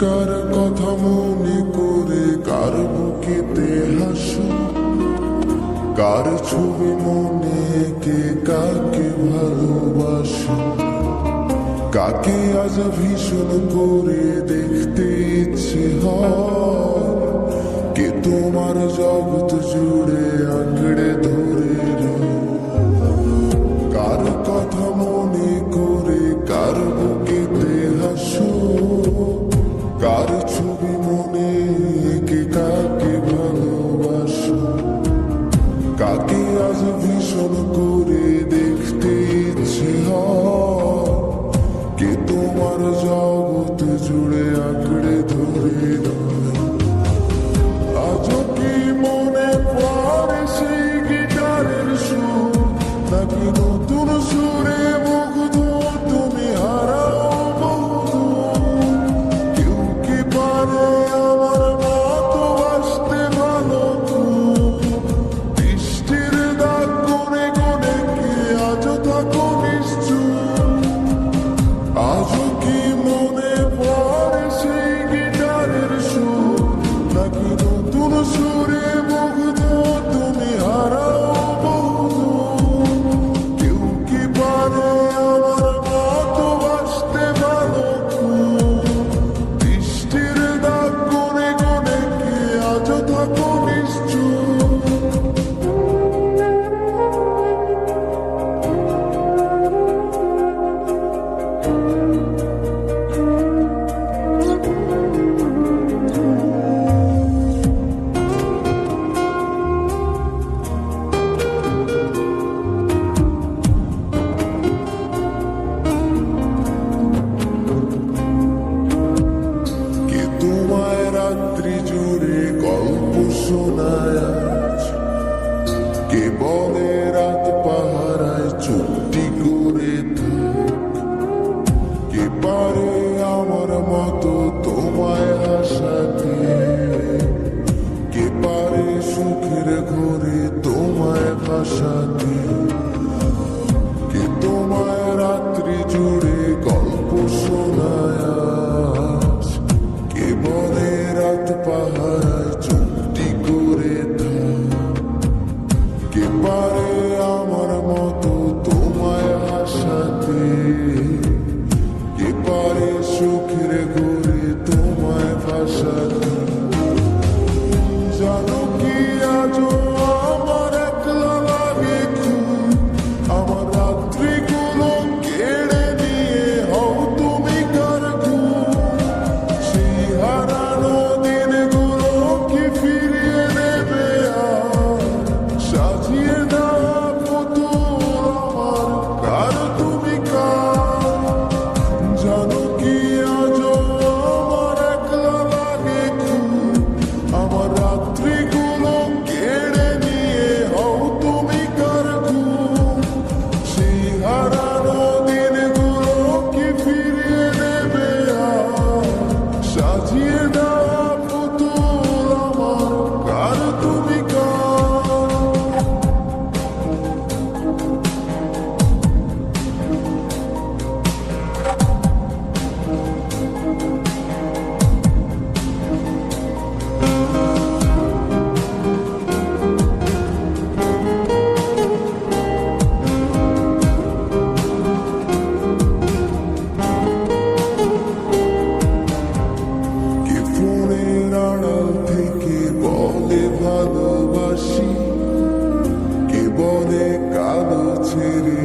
কার কথা মনে করে, কার বুকেতে হাসো? কার ছবি মনে কে কাকে ভালোবাসো? কাকে আজ ভীষণ করে দেখতে ইচ্ছে হয়? কে তোমার জগৎ to be. শোনায় আজ কে বলে certain city.